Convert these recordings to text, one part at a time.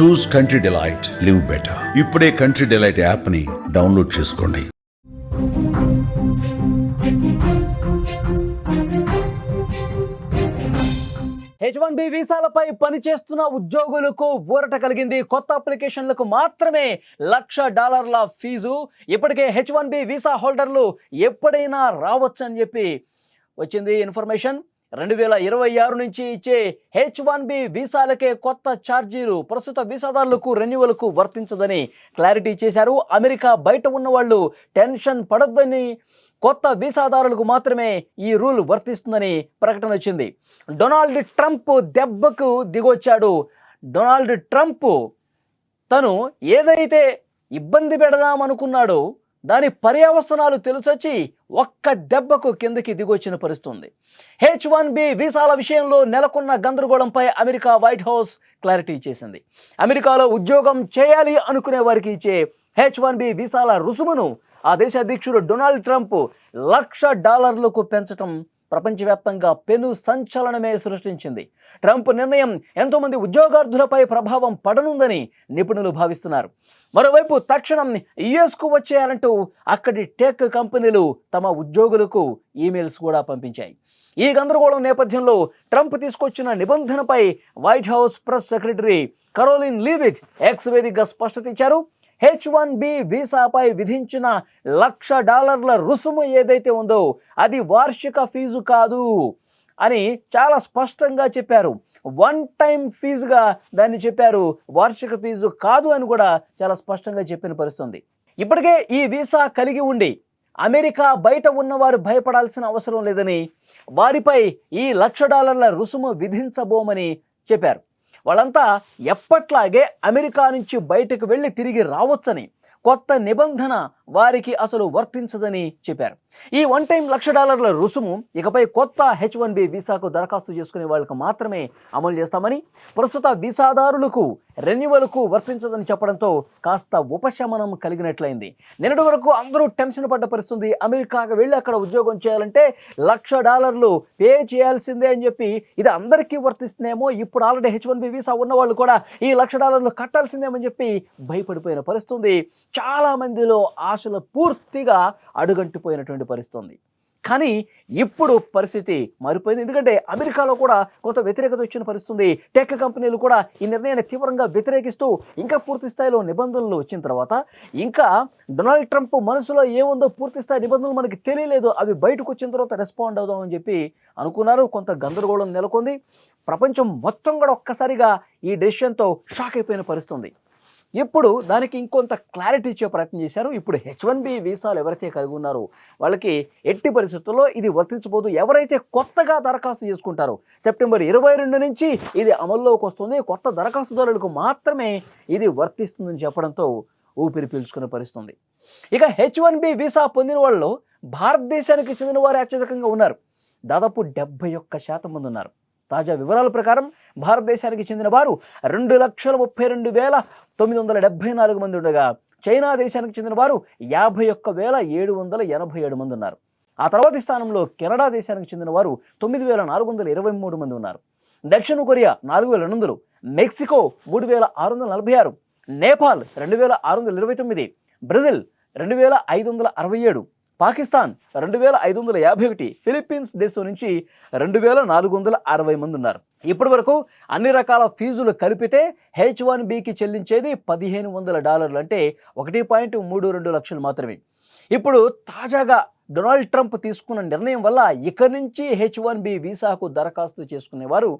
Choose Country Delight live better ఇప్పుడే country delight యాప్ని download చేసుకోండి. హెచ్ వన్ బి వీసాలపై పనిచేస్తున్న ఉద్యోగులకు ఊరట కలిగింది కొత్త అప్లికేషన్లకు మాత్రమే లక్ష డాలర్ల ఫీజు. ఇప్పటికే హెచ్ వన్ బి వీసా హోల్డర్లు ఎప్పుడైనా రావచ్చని చెప్పి వచ్చింది ఇన్ఫర్మేషన్. రెండు వేల ఇరవై ఆరు నుంచి ఇచ్చే హెచ్ వన్ బి వీసాలకే కొత్త ఛార్జీలు ప్రస్తుత వీసాదారులకు రెన్యువల్కు వర్తించదని క్లారిటీ చేశారు. అమెరికా బయట ఉన్న వాళ్ళు టెన్షన్ పడొద్దని కొత్త వీసాదారులకు మాత్రమే ఈ రూల్ వర్తిస్తుందని ప్రకటన వచ్చింది. డొనాల్డ్ ట్రంప్ దెబ్బకు దిగొచ్చాడు. డొనాల్డ్ ట్రంప్ తను ఏదైతే ఇబ్బంది పెడదామనుకున్నాడో దాని పర్యవసనాలు తెలిసొచ్చి ఒక్క దెబ్బకు కిందకి దిగొచ్చిన పరిస్థితుంది. హెచ్ వన్ బి వీసాల విషయంలో నెలకొన్న గందరగోళంపై అమెరికా వైట్ హౌస్ క్లారిటీ చేసింది. అమెరికాలో ఉద్యోగం చేయాలి అనుకునే వారికి ఇచ్చే హెచ్ వన్ బి వీసాల రుసుమును ఆ దేశ అధ్యక్షుడు డొనాల్డ్ ట్రంప్ లక్ష డాలర్లకు పెంచడం ప్రపంచవ్యాప్తంగా పెను సంచలనమే సృష్టించింది. ట్రంప్ నిర్ణయం ఎంతోమంది ఉద్యోగార్థులపై ప్రభావం పడనుందని నిపుణులు భావిస్తున్నారు. మరోవైపు తక్షణం యుఎస్కు వచ్చేయాలంటూ అక్కడి టెక్ కంపెనీలు తమ ఉద్యోగులకు ఈమెయిల్స్ కూడా పంపించాయి. ఈ గందరగోళం నేపథ్యంలో ట్రంప్ తీసుకొచ్చిన నిబంధనపై White House press secretary Karoline Leavitt X వేదికగా స్పష్టత ఇచ్చారు. హెచ్ వన్ బి వీసాపై విధించిన లక్ష డాలర్ల రుసుము ఏదైతే ఉందో అది వార్షిక ఫీజు కాదు అని చాలా స్పష్టంగా చెప్పారు. వన్ టైం ఫీజుగా దాన్ని చెప్పారు. వార్షిక ఫీజు కాదు అని కూడా చాలా స్పష్టంగా చెప్పిన పరిస్థితుంది. ఇప్పటికే ఈ వీసా కలిగి ఉండి అమెరికా బయట ఉన్నవారు భయపడాల్సిన అవసరం లేదని వారిపై ఈ లక్ష డాలర్ల రుసుము విధించబోమని చెప్పారు. వాళ్ళంతా ఎప్పట్లాగే అమెరికా నుంచి బయటకు వెళ్ళి తిరిగి రావచ్చని కొత్త నిబంధన వారికి అసలు వర్తించదని చెప్పారు. ఈ వన్ టైం లక్ష డాలర్ల రుసుము ఇకపై కొత్త హెచ్ వన్ బి వీసాకు దరఖాస్తు చేసుకునే వాళ్ళకు మాత్రమే అమలు చేస్తామని ప్రస్తుత వీసాదారులకు రెన్యువల్కు వర్తించదని చెప్పడంతో కాస్త ఉపశమనం కలిగినట్లయింది. నిన్నటి వరకు అందరూ టెన్షన్ పడ్డ పరిస్థితుంది. అమెరికాకు వెళ్ళి అక్కడ ఉద్యోగం చేయాలంటే లక్ష డాలర్లు పే చేయాల్సిందే అని చెప్పి ఇది అందరికీ వర్తిస్తుందేమో. ఇప్పుడు already H one B visa ఉన్న వాళ్ళు కూడా ఈ లక్ష డాలర్లు కట్టాల్సిందేమని చెప్పి భయపడిపోయిన పరిస్థితుంది. చాలా మందిలో ఆశలు పూర్తిగా అడుగంటిపోయినటువంటి పరిస్థితుంది. కానీ ఇప్పుడు పరిస్థితి మారిపోయింది. ఎందుకంటే అమెరికాలో కూడా కొంత వ్యతిరేకత వచ్చిన పరిస్థితుంది. టెక్ కంపెనీలు కూడా ఈ నిర్ణయాన్ని తీవ్రంగా వ్యతిరేకిస్తూ ఇంకా పూర్తి స్థాయిలో నిబంధనలు వచ్చిన తర్వాత ఇంకా డొనాల్డ్ ట్రంప్ మనసులో ఏముందో పూర్తి స్థాయి నిబంధనలు మనకి తెలియలేదు. అవి బయటకు వచ్చిన తర్వాత రెస్పాండ్ అవుదామని చెప్పి అనుకున్నారు. కొంత గందరగోళం నెలకొంది. ప్రపంచం మొత్తం కూడా ఒక్కసారిగా ఈ డెసిషన్తో షాక్ అయిపోయిన పరిస్థితుంది. ఇప్పుడు దానికి ఇంకొంత క్లారిటీ ఇచ్చే ప్రయత్నం చేశారు. ఇప్పుడు హెచ్ వన్ బి వీసాలు ఎవరైతే కలిగి ఉన్నారో వాళ్ళకి ఎట్టి పరిస్థితుల్లో ఇది వర్తించబోదు. ఎవరైతే కొత్తగా దరఖాస్తు చేసుకుంటారో సెప్టెంబర్ ఇరవై రెండు నుంచి ఇది అమల్లోకి వస్తుంది. కొత్త దరఖాస్తుదారులకు మాత్రమే ఇది వర్తిస్తుందని చెప్పడంతో ఊపిరి పీల్చుకునే పరిస్థితుంది. ఇక హెచ్ వన్ బి వీసా పొందిన వాళ్ళు భారతదేశానికి చెందిన వారు అత్యధికంగా ఉన్నారు. దాదాపు డెబ్బై ఒక్క శాతం మంది ఉన్నారు. తాజా వివరాల ప్రకారం భారతదేశానికి చెందిన వారు రెండు లక్షల ముప్పై రెండు వేల తొమ్మిది వందల డెబ్బై నాలుగు మంది ఉండగా చైనా దేశానికి చెందిన వారు యాభై ఒక్క వేల ఏడు వందల ఎనభై ఏడు మంది ఉన్నారు. ఆ తర్వాతి స్థానంలో కెనడా దేశానికి చెందిన వారు తొమ్మిది వేల నాలుగు వందల ఇరవై మూడు మంది ఉన్నారు. దక్షిణ కొరియా నాలుగు వేల రెండు వందలు మెక్సికో మూడు వేల ఆరు వందల నలభై ఆరు నేపాల్ రెండు వేల ఆరు వందల ఇరవై తొమ్మిది బ్రెజిల్ రెండు వేల ఐదు వందల అరవై ఏడు పాకిస్తాన్ రెండు వేల ఐదు వందల యాభై ఒకటి ఫిలిప్పీన్స్ దేశం నుంచి రెండు వేల నాలుగు వందల అరవై మంది ఉన్నారు. ఇప్పటి వరకు అన్ని రకాల ఫీజులు కలిపితే హెచ్ వన్ బికి చెల్లించేది పదిహేను వందల డాలర్లు అంటే ఒకటి పాయింట్ మూడు రెండు లక్షలు మాత్రమే. ఇప్పుడు తాజాగా డొనాల్డ్ ట్రంప్ తీసుకున్న నిర్ణయం వల్ల ఇక నుంచి హెచ్ వన్ బి వీసాకు దరఖాస్తు చేసుకునేవారు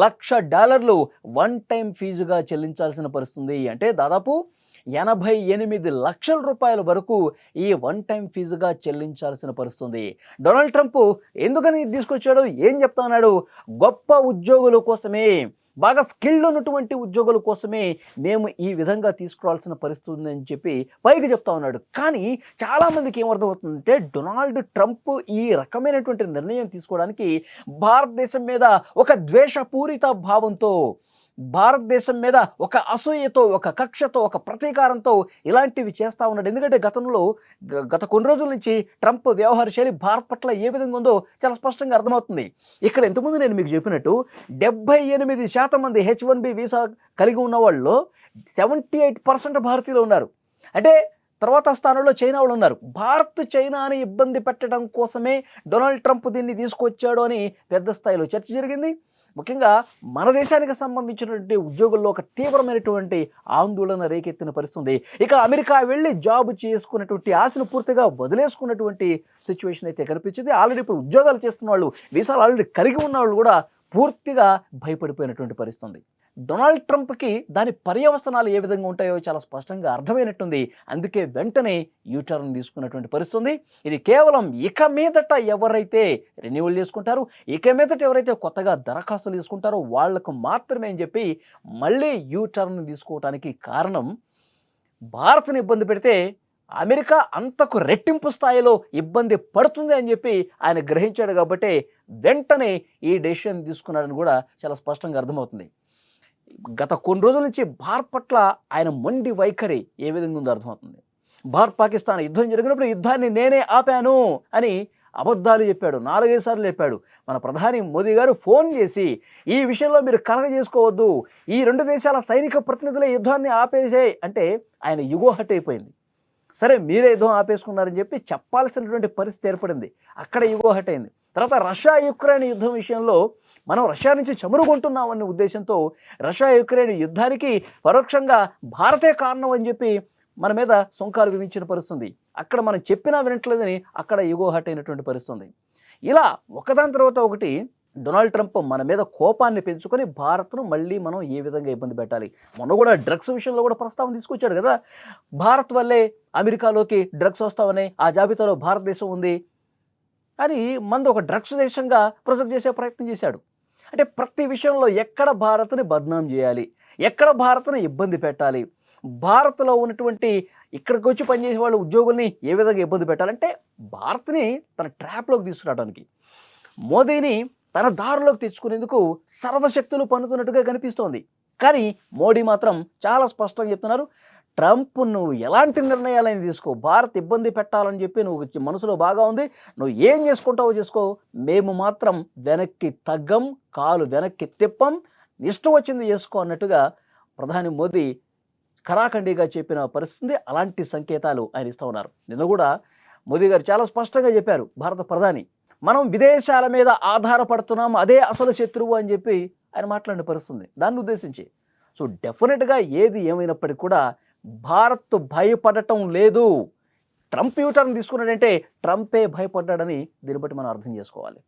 లక్ష డాలర్లు వన్ టైం ఫీజుగా చెల్లించాల్సిన పరిస్థితుంది అంటే దాదాపు ఎనభై ఎనిమిది లక్షల రూపాయల వరకు ఈ వన్ టైం ఫీజుగా చెల్లించాల్సిన పరిస్థితుంది. డొనాల్డ్ ట్రంప్ ఎందుకని తీసుకొచ్చాడు? ఏం చెప్తా ఉన్నాడు? గొప్ప ఉద్యోగుల కోసమే బాగా స్కిల్డ్ ఉన్నటువంటి ఉద్యోగుల కోసమే మేము ఈ విధంగా తీసుకురావాల్సిన పరిస్థితి ఉందని చెప్పి పైకి చెప్తా ఉన్నాడు. కానీ చాలామందికి ఏమర్థమవుతుందంటే డొనాల్డ్ ట్రంప్ ఈ రకమైనటువంటి నిర్ణయం తీసుకోవడానికి భారతదేశం మీద ఒక ద్వేషపూరిత భావంతో భారతదేశం మీద ఒక అసూయతో ఒక కక్షతో ఒక ప్రతీకారంతో ఇలాంటివి చేస్తూ ఉన్నాడు. ఎందుకంటే గతంలో గత కొన్ని రోజుల నుంచి ట్రంప్ వ్యవహార శైలి భారత్ పట్ల ఏ విధంగా ఉందో చాలా స్పష్టంగా అర్థమవుతుంది. ఇక్కడ ఇంతకుముందు నేను మీకు చెప్పినట్టు డెబ్బై ఎనిమిది శాతం మంది హెచ్ వన్ బి వీసా కలిగి ఉన్న వాళ్ళు సెవెంటీ ఎయిట్ పర్సెంట్ భారతీయులు ఉన్నారు. అంటే తర్వాత స్థానంలో చైనా వాళ్ళు ఉన్నారు. భారత్ చైనాని ఇబ్బంది పెట్టడం కోసమే డొనాల్డ్ ట్రంప్ దీన్ని తీసుకొచ్చాడు అని పెద్ద స్థాయిలో చర్చ జరిగింది. ముఖ్యంగా మన దేశానికి సంబంధించినటువంటి ఉద్యోగుల్లో ఒక తీవ్రమైనటువంటి ఆందోళన రేకెత్తిన పరిస్థితుంది. ఇక అమెరికా వెళ్ళి జాబ్ చేసుకున్నటువంటి ఆశను పూర్తిగా వదిలేసుకున్నటువంటి సిచ్యువేషన్ అయితే కనిపించింది. ఆల్రెడీ ఇప్పుడు ఉద్యోగాలు చేస్తున్న వాళ్ళు వీసాలు ఆల్రెడీ కలిగి ఉన్న వాళ్ళు కూడా పూర్తిగా భయపడిపోయినటువంటి పరిస్థితుంది. డొనాల్డ్ ట్రంప్కి దాని పర్యవసనాలు ఏ విధంగా ఉంటాయో చాలా స్పష్టంగా అర్థమైనట్టుంది. అందుకే వెంటనే యూటర్న్ తీసుకున్నటువంటి పరిస్థితుంది. ఇది కేవలం ఇక మీదట ఎవరైతే రెన్యువల్ చేసుకుంటారో ఇక మీదట ఎవరైతే కొత్తగా దరఖాస్తులు తీసుకుంటారో వాళ్ళకు మాత్రమే అని చెప్పి మళ్ళీ యూటర్న్ తీసుకోవడానికి కారణం భారత్ని ఇబ్బంది పెడితే అమెరికా అంతకు రెట్టింపు స్థాయిలో ఇబ్బంది పడుతుంది అని చెప్పి ఆయన గ్రహించాడు కాబట్టి వెంటనే ఈ డెసిషన్ తీసుకున్నాడని కూడా చాలా స్పష్టంగా అర్థమవుతుంది. గత కొన్ని రోజుల నుంచి భారత్ పట్ల ఆయన మొండి వైఖరి ఏ విధంగా ఉందో అర్థమవుతుంది. భారత్ పాకిస్తాన్ యుద్ధం జరిగినప్పుడు యుద్ధాన్ని నేనే ఆపాను అని అబద్ధాలు చెప్పాడు నాలుగైదు సార్లు చెప్పాడు. మన ప్రధాని మోదీ గారు ఫోన్ చేసి ఈ విషయంలో మీరు కలగ చేసుకోవద్దు ఈ రెండు దేశాల సైనిక ప్రతినిధుల యుద్ధాన్ని ఆపేసే అంటే ఆయన యుగోహట్ అయిపోయింది. సరే మీరే యుద్ధం ఆపేసుకున్నారని చెప్పి చెప్పాల్సినటువంటి పరిస్థితి ఏర్పడింది. అక్కడ యుగోహట్ అయింది. తర్వాత రష్యా యుక్రెయిన్ యుద్ధం విషయంలో మనం రష్యా నుంచి చమురు కొంటున్నాం అనే ఉద్దేశంతో రష్యా యుక్రెయిన్ యుద్ధానికి పరోక్షంగా భారతే కారణం అని చెప్పి మన మీద సుంకాలు విధించిన పరిస్థితుంది. అక్కడ మనం చెప్పినా వినట్లేదని అక్కడ యుగోహట్ అయినటువంటి పరిస్థితుంది. ఇలా ఒకదాని తర్వాత ఒకటి డొనాల్డ్ ట్రంప్ మన మీద కోపాన్ని పెంచుకొని భారత్ను మళ్ళీ మనం ఏ విధంగా ఇబ్బంది పెట్టాలి? మొన్న కూడా డ్రగ్స్ విషయంలో కూడా ప్రస్తావన తీసుకొచ్చాడు కదా. భారత్ వల్లే అమెరికాలోకి డ్రగ్స్ వస్తామని ఆ జాబితాలో భారతదేశం ఉంది అని మంది ఒక డ్రగ్స్ దేశంగా ప్రొజెక్ట్ చేసే ప్రయత్నం చేశాడు. అంటే ప్రతి విషయంలో ఎక్కడ భారత్ని బద్నాం చేయాలి? ఎక్కడ భారత్ని ఇబ్బంది పెట్టాలి? భారత్లో ఉన్నటువంటి ఇక్కడికి వచ్చి పనిచేసే వాళ్ళ ఉద్యోగుల్ని ఏ విధంగా ఇబ్బంది పెట్టాలంటే భారత్ని తన ట్రాప్లోకి తీసుకురావడానికి. మోదీని తన దారిలోకి తెచ్చుకునేందుకు సర్వశక్తులు పన్నుతున్నట్టుగా కనిపిస్తోంది. కానీ మోడీ మాత్రం చాలా స్పష్టంగా చెప్తున్నారు. ట్రంప్ నువ్వు ఎలాంటి నిర్ణయాలని తీసుకో. భారత్ ఇబ్బంది పెట్టాలని చెప్పి నువ్వు మనసులో బాగా ఉంది. నువ్వు ఏం చేసుకుంటావో చేసుకో. మేము మాత్రం వెనక్కి తగ్గం కాలు వెనక్కి తిప్పం. ఇష్టం వచ్చింది చేసుకో అన్నట్టుగా ప్రధాని మోదీ కరాఖండిగా చెప్పిన పరిస్థితి. అలాంటి సంకేతాలు ఆయన ఇస్తూ ఉన్నారు. నిన్న కూడా మోదీ గారు చాలా స్పష్టంగా చెప్పారు. భారత ప్రధాని మనం విదేశాల మీద ఆధారపడుతున్నాం. అదే అసలు శత్రువు అని చెప్పి ఆయన మాట్లాడిన పరిస్థితుంది దాన్ని ఉద్దేశించి. సో డెఫినెట్గా ఏది ఏమైనప్పటికీ కూడా భారత్ భయపడటం లేదు. ట్రంప్ యూటర్న్ తీసుకున్నాడంటే ట్రంపే భయపడ్డాడని దీన్ని బట్టి మనం అర్థం చేసుకోవాలి.